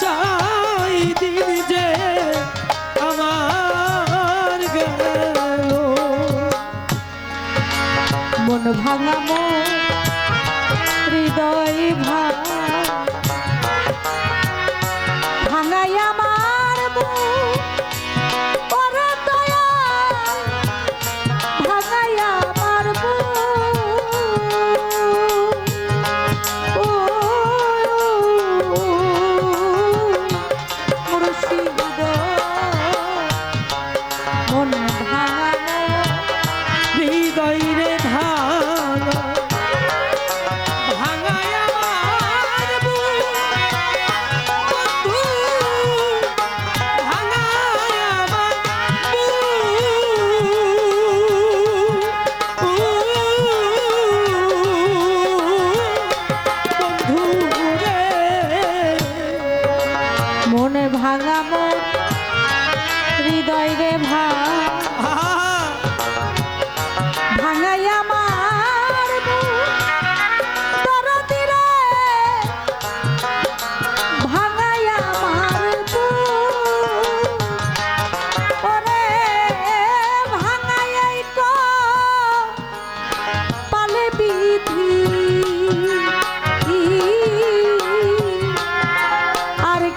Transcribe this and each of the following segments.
সাই দিন যে আমার গেল। মন ভাঙা মন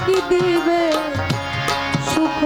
কি দিবে সুখ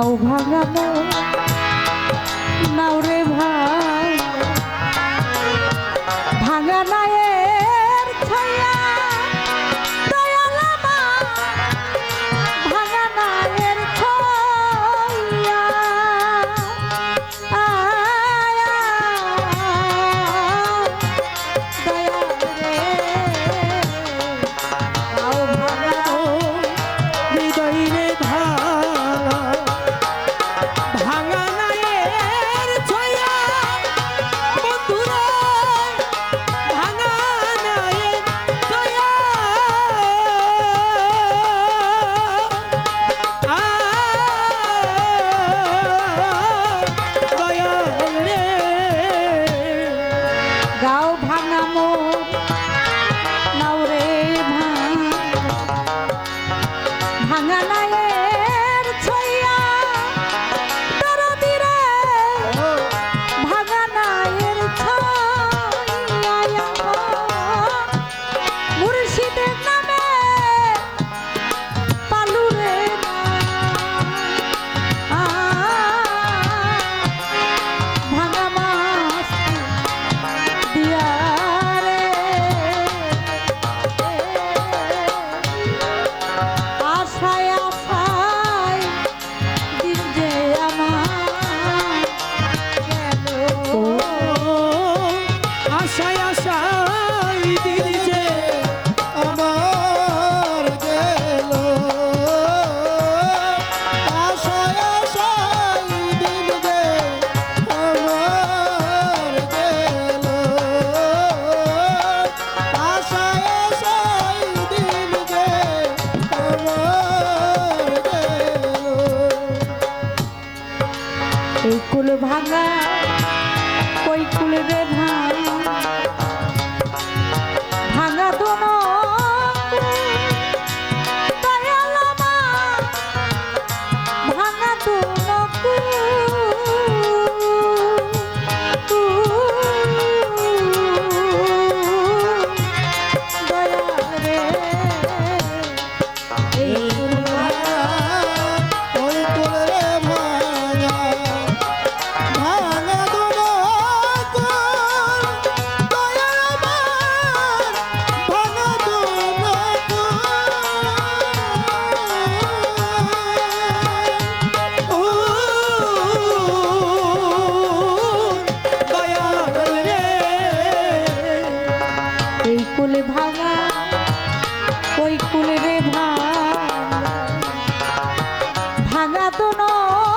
দাও ভাগাবো নাও। রে ভাগ ভাঙা ভাঙা